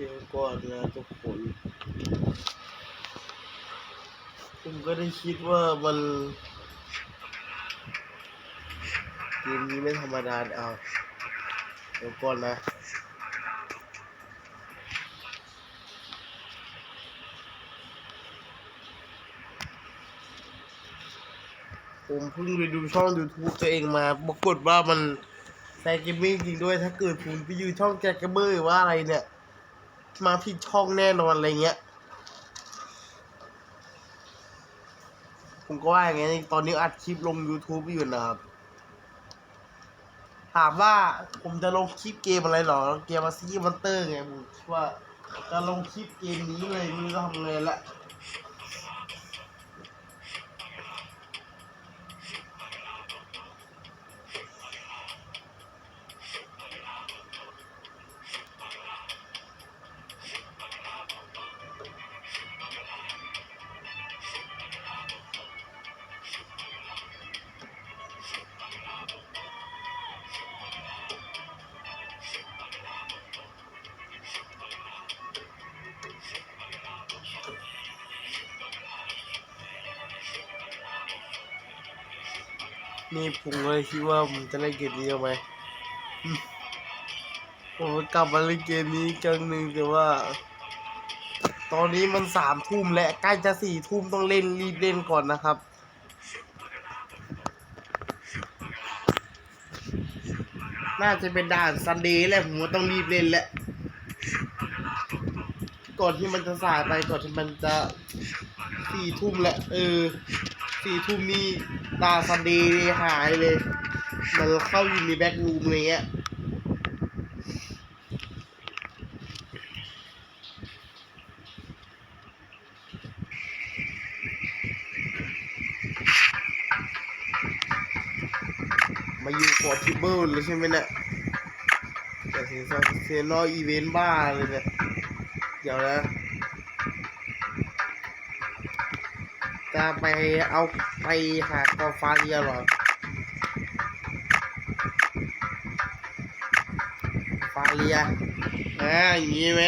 เดี๋ยวก่อนนะทุกคนผมก็ได้คิดว่ามันเกมนี้ไม่ธรรมดาเอาเดี๋ยวก่อนนะผมเพิ่งไปดูช่อง YouTube ตัวเองมาปรากฏว่ามันแซกเกมมิ่งจริงด้วยถ้าเกิดผมไปอยู่ช่องแจ็คเกมเมอร์หรือว่าอะไรเนี่ย มาผิดช่องแน่นอนอะไรเงี้ย ผมก็ว่าอย่างเงี้ยตอนนี้อัดคลิปลง YouTube อยู่นะครับ ถามว่าผมจะลงคลิปเกมอะไรหรอ เกมมาซีมอนเตอร์ไงผมคิดว่าจะลงคลิปเกมนี้เลยไนี่ก็ทำไงละ นี่ผมเลยคิดว่าผมจะเล่นเกมนี้เอาไหมผมกลับมาเล่นเกมนี้ครั้งหนึ่งแต่ว่า ตอนนี้มันสามทุ่มและใกล้จะสี่ทุ่มต้องเล่นรีบเล่นก่อนนะครับน่าจะเป็นด่านซันเดย์แหละผมว่าต้องรีบเล่นแหละก่อนที่มันจะสายไปก่อนที่มันจะสี่ทุ่มแหละเออ สี่ทุ่มนี่ดาซันเดย์หายเลยมันเข้าอยู่ในแบ็กรูมอะไรเงี้ยมาอยู่ฟอร์ทิเบิลเลยใช่ไหมเนี่ยแต่เซนเซนออีเวนต์บ้าเลยเนี่ย เดี๋ยวนะ จะไปเอาไปหากาฟาเรียหรอฟาเรียอ่าอย่างนี้ไหม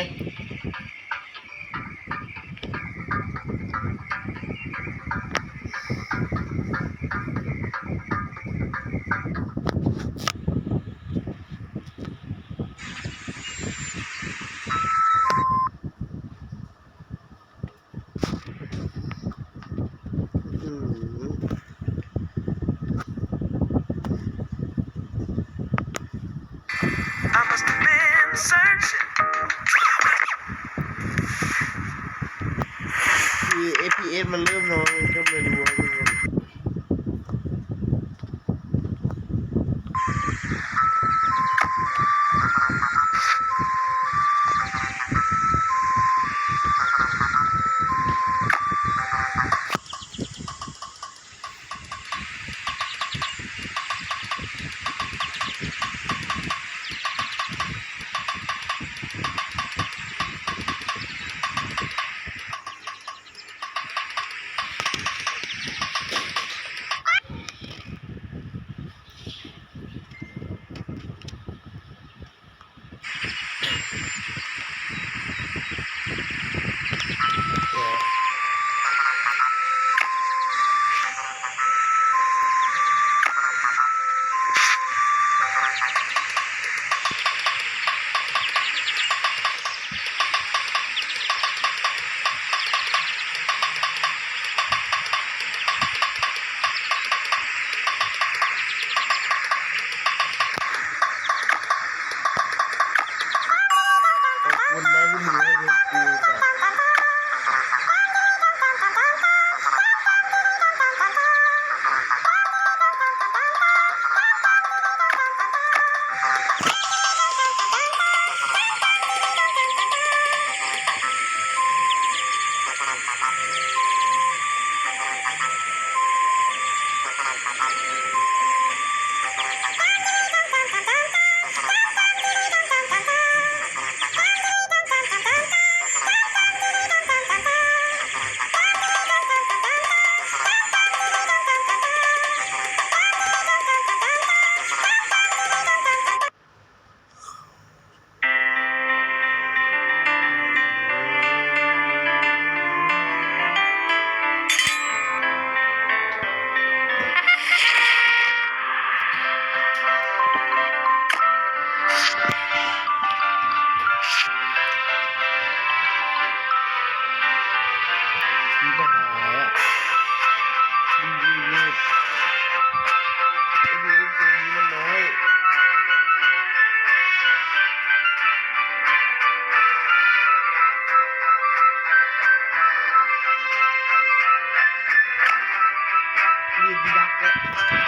Yeah.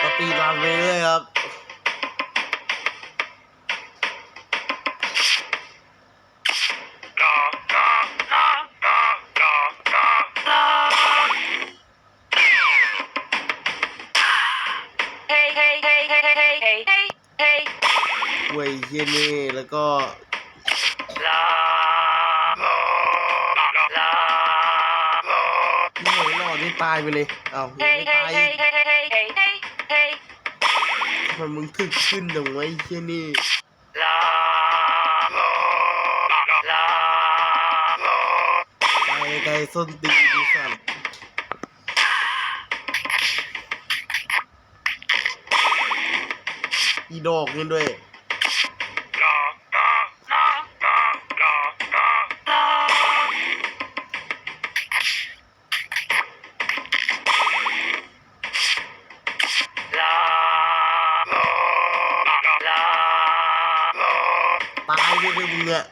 สปีดาไปเลยครับเว้ยเฮียนี่แล้วก็ลาลาลอยหลอดนี่ตายไปเลย เอาไม่ตาย มันมึงถึกขึ้นตรงไว้เช่นี่ลาโลลาโลไกลไกลส้นตีนดิสันอีดอกนี่ด้วยายไปเลยมึงอะ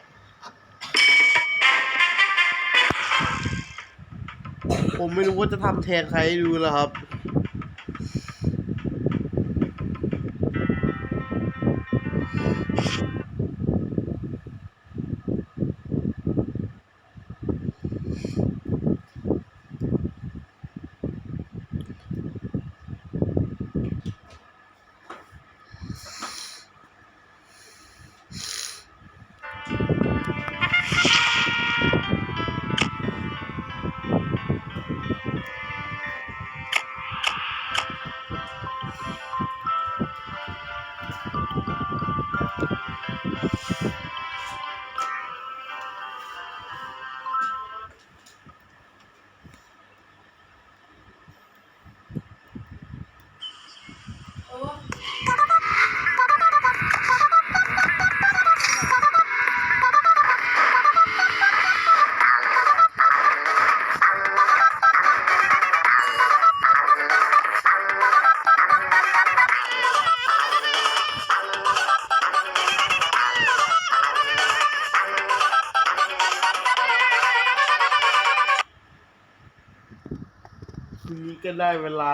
ผมไม่รู้ว่าจะทำแทนใครให้ดูแล้วครับ ทีนี้ก็ได้เวลา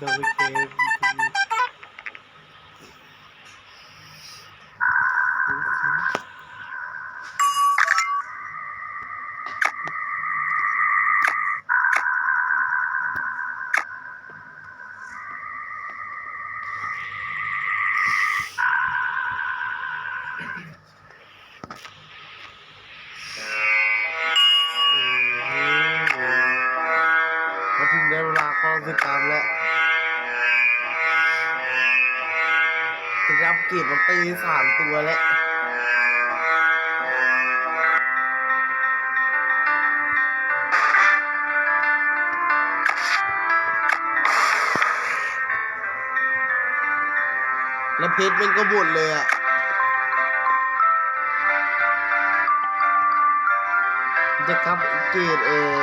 อย่ จะรับเก็บมาตีสามตัวแล้วแล้วเพชรมันก็บ่นเลยอะจะกลับเกรดเออ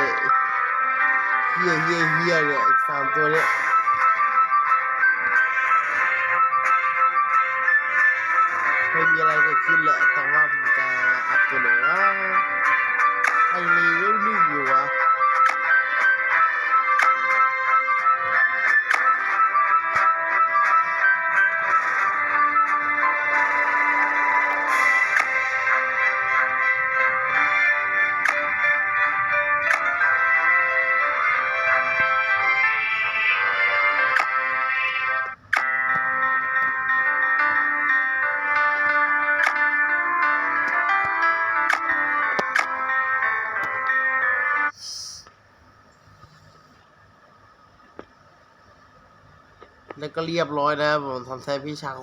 เฮียเฮียเฮียเนี่ยอีกสามตัวเนี่ย ไม่มีอะไรเกิดขึ้นแหละแต่ว่าผมจะอัพตัวหนึ่งว่าไอ้ลีเวลหนึ่งอยู่อะ ก็เรียบร้อยนะผมทำแท้พี่ชาง